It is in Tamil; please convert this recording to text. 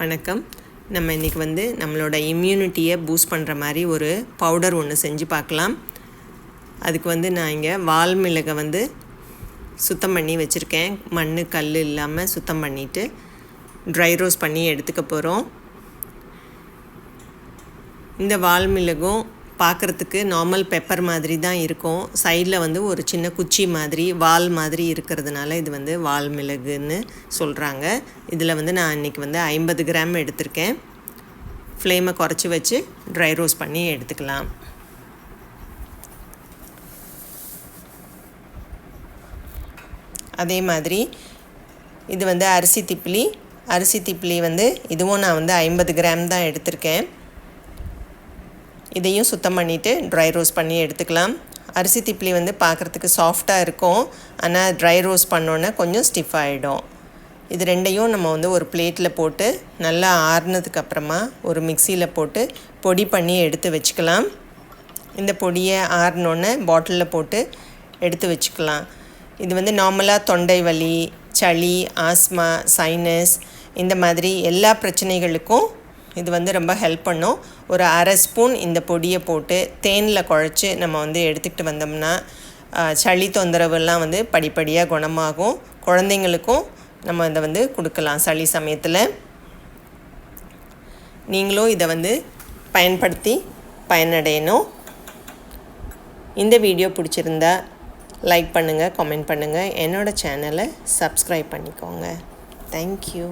வணக்கம். நம்ம இன்றைக்கி வந்து நம்மளோட இம்யூனிட்டியை பூஸ்ட் பண்ணுற மாதிரி ஒரு பவுடர் ஒன்று செஞ்சு பார்க்கலாம். அதுக்கு வந்து நான் இங்கே வால் மிளகை வந்து சுத்தம் பண்ணி வச்சுருக்கேன். மண் கல் இல்லாமல் சுத்தம் பண்ணிவிட்டு ட்ரை ரோஸ் பண்ணி எடுத்துக்க போகிறோம் இந்த வால் மிளகும் பார்க்குறதுக்கு நார்மல் பெப்பர் மாதிரி தான் இருக்கும். சைடில் வந்து ஒரு சின்ன குச்சி மாதிரி வால் மாதிரி இருக்கிறதுனால இது வந்து வால் மிளகுன்னு சொல்கிறாங்க இதில் வந்து நான் இன்றைக்கி வந்து ஐம்பது கிராம் எடுத்திருக்கேன். ஃப்ளேமை குறைச்சி வச்சு ட்ரை ரோஸ் பண்ணி எடுத்துக்கலாம். அதே மாதிரி இது வந்து அரிசி திப்பிலி. அரிசி திப்பிலி வந்து இதுவும் நான் வந்து ஐம்பது கிராம் தான் எடுத்திருக்கேன். இதையும் சுத்தம் பண்ணிவிட்டு ட்ரை ரோஸ் பண்ணி எடுத்துக்கலாம். அரிசி திப்ளி வந்து பார்க்குறதுக்கு சாஃப்டாக இருக்கும். ஆனால் ட்ரை ரோஸ் பண்ணோன்னே கொஞ்சம் ஸ்டிஃப் ஆகிடும் இது ரெண்டையும் நம்ம வந்து ஒரு பிளேட்டில் போட்டு நல்லா ஆறுனதுக்கு அப்புறமா ஒரு மிக்சியில் போட்டு பொடி பண்ணி எடுத்து வச்சுக்கலாம். இந்த பொடியை ஆறினோன்னே பாட்டிலில் போட்டு எடுத்து வச்சுக்கலாம். இது வந்து நார்மலாக தொண்டை வலி சளி ஆஸ்மா சைனஸ் இந்த மாதிரி எல்லா பிரச்சனைகளுக்கும் இது வந்து ரொம்ப ஹெல்ப் பண்ணும். ஒரு அரை ஸ்பூன் இந்த பொடியை போட்டு தேனில் குழச்சி நம்ம வந்து எடுத்துக்கிட்டு வந்தோம்னா சளி தொந்தரவுலாம் வந்து படிப்படியாக குணமாகும். குழந்தைங்களுக்கும் நம்ம இதை வந்து கொடுக்கலாம் சளி சமயத்தில். நீங்களும் இதை வந்து பயன்படுத்தி பயனடையணும். இந்த வீடியோ பிடிச்சிருந்தா லைக் பண்ணுங்கள் கமெண்ட் பண்ணுங்கள் என்னோடய சேனலை சப்ஸ்கிரைப் பண்ணிக்கோங்க. தேங்க்யூ